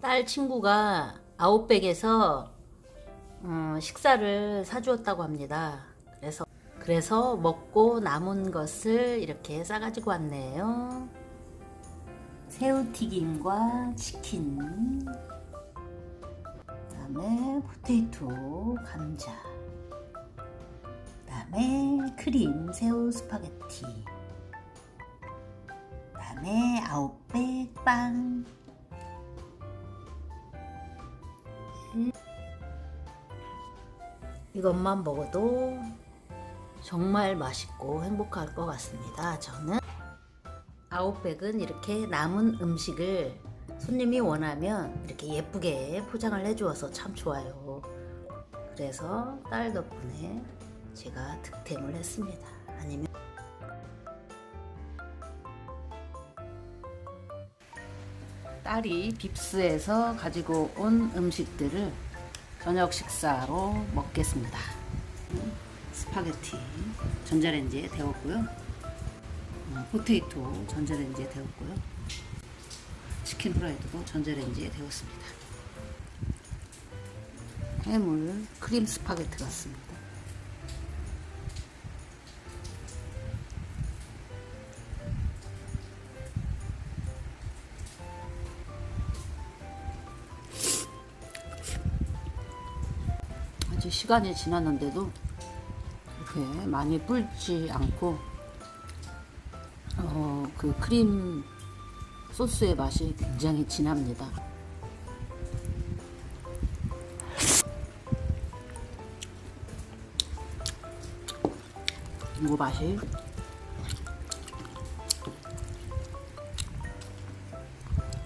딸 친구가 아웃백에서 음, 식사를 사주었다고 합니다. 그래서 그래서 먹고 남은 것을 이렇게 싸가지고 왔네요. 새우튀김과 치킨, 그다음에 포테이토, 감자, 그다음에 크림 새우 스파게티, 그다음에 아웃백 빵. 이것만 먹어도 정말 맛있고 행복할 것 같습니다. 저는 아웃백은 이렇게 남은 음식을 손님이 원하면 이렇게 예쁘게 포장을 해주어서 참 좋아요. 그래서 딸 덕분에 제가 득템을 했습니다. 아니면 딸이 빕스에서 가지고 온 음식들을 저녁 식사로 먹겠습니다. 스파게티 전자레인지에 데웠고요. 어, 포테이토 전자레인지에 데웠고요. 치킨 프라이드도 전자레인지에 데웠습니다. 해물 크림 스파게티 같습니다. 아직 시간이 지났는데도 이렇게 많이 불지 않고 어, 그 크림 소스의 맛이 굉장히 진합니다. 이거 맛이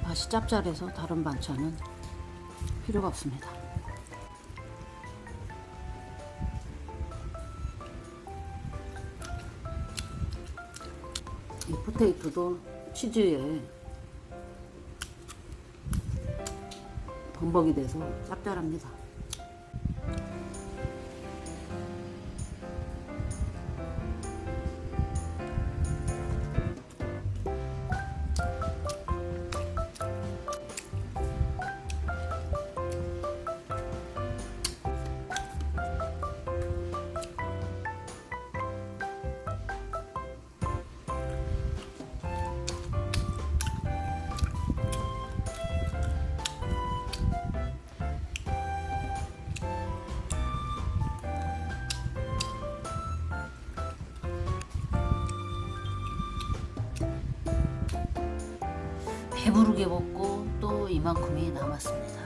맛이 짭짤해서 다른 반찬은 필요가 없습니다. 포테이토도 치즈에 범벅이 돼서 짭짤합니다. 배부르게 먹고 또 이만큼이 남았습니다.